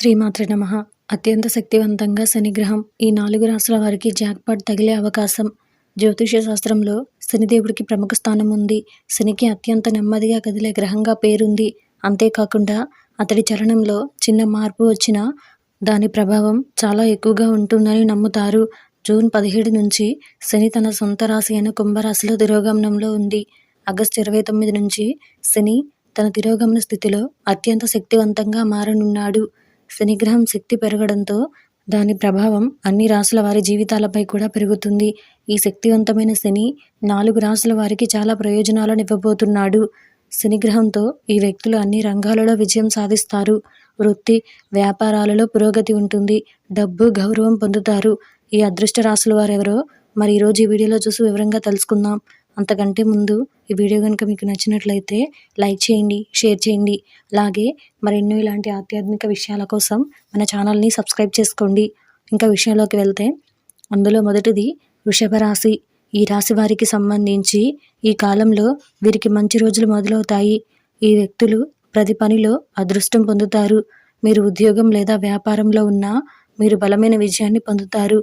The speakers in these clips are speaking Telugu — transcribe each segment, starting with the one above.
శ్రీమాతృ నమ. అత్యంత శక్తివంతంగా శనిగ్రహం. ఈ నాలుగు రాసుల వారికి జాక్పాట్ తగిలే అవకాశం. జ్యోతిష శాస్త్రంలో శనిదేవుడికి ప్రముఖ స్థానం ఉంది. శనికి అత్యంత నెమ్మదిగా కదిలే గ్రహంగా పేరుంది. అంతేకాకుండా అతడి చలనంలో చిన్న మార్పు వచ్చినా దాని ప్రభావం చాలా ఎక్కువగా ఉంటుందని నమ్ముతారు. జూన్ పదిహేడు నుంచి శని తన సొంత రాశి అయిన కుంభరాశిలో తిరోగమనంలో ఉంది. ఆగస్టు ఇరవై తొమ్మిది నుంచి శని తన తిరోగమన స్థితిలో అత్యంత శక్తివంతంగా మారనున్నాడు. శనిగ్రహం శక్తి పెరగడంతో దాని ప్రభావం అన్ని రాసుల వారి జీవితాలపై కూడా పెరుగుతుంది. ఈ శక్తివంతమైన శని నాలుగు రాసుల వారికి చాలా ప్రయోజనాలను ఇవ్వబోతున్నాడు. శనిగ్రహంతో ఈ వ్యక్తులు అన్ని రంగాలలో విజయం సాధిస్తారు. వృత్తి వ్యాపారాలలో పురోగతి ఉంటుంది. డబ్బు గౌరవం పొందుతారు. ఈ అదృష్ట రాసుల వారెవరో? మరి ఈరోజు ఈ వీడియోలో చూసి వివరంగా తెలుసుకుందాం. అంతకంటే ముందు ఈ వీడియో కనుక మీకు నచ్చినట్లయితే లైక్ చేయండి షేర్ చేయండి. అలాగే మరెన్నో ఇలాంటి ఆధ్యాత్మిక విషయాల కోసం మన ఛానల్ని సబ్స్క్రైబ్ చేసుకోండి. ఇంకా విషయంలోకి వెళ్తే అందులో మొదటిది వృషభ రాశి. ఈ రాశి వారికి సంబంధించి ఈ కాలంలో వీరికి మంచి రోజులు మొదలవుతాయి. ఈ వ్యక్తులు ప్రతి పనిలో అదృష్టం పొందుతారు. మీరు ఉద్యోగం లేదా వ్యాపారంలో ఉన్నా మీరు బలమైన విజయాన్ని పొందుతారు.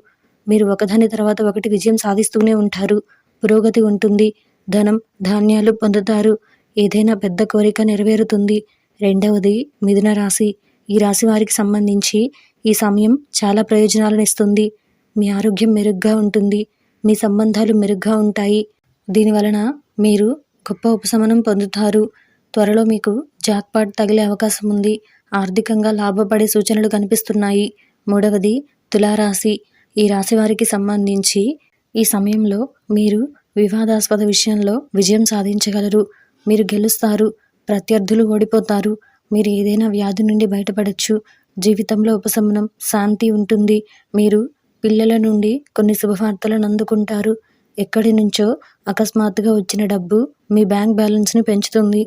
మీరు ఒకదాని తర్వాత ఒకటి విజయం సాధిస్తూనే ఉంటారు. పురోగతి ఉంటుంది. ధనం ధాన్యాలు పొందుతారు. ఏదైనా పెద్ద కోరిక నెరవేరుతుంది. రెండవది మిథున రాశి. ఈ రాశి వారికి సంబంధించి ఈ సమయం చాలా ప్రయోజనాలను ఇస్తుంది. మీ ఆరోగ్యం మెరుగ్గా ఉంటుంది. మీ సంబంధాలు మెరుగ్గా ఉంటాయి. దీనివలన మీరు గొప్ప ఉపశమనం పొందుతారు. త్వరలో మీకు జాక్పాట్ తగిలే అవకాశం ఉంది. ఆర్థికంగా లాభపడే సూచనలు కనిపిస్తున్నాయి. మూడవది తులారాశి. ఈ రాశి వారికి సంబంధించి ఈ సమయంలో మీరు వివాదాస్పద విషయంలో విజయం సాధించగలరు. మీరు గెలుస్తారు. ప్రత్యర్థులు ఓడిపోతారు. మీరు ఏదైనా వ్యాధి నుండి బయటపడచ్చు. జీవితంలో ఉపశమనం శాంతి ఉంటుంది. మీరు పిల్లల నుండి కొన్ని శుభవార్తలను అందుకుంటారు. ఎక్కడి నుంచో అకస్మాత్తుగా వచ్చిన డబ్బు మీ బ్యాంక్ బ్యాలెన్స్ని పెంచుతుంది.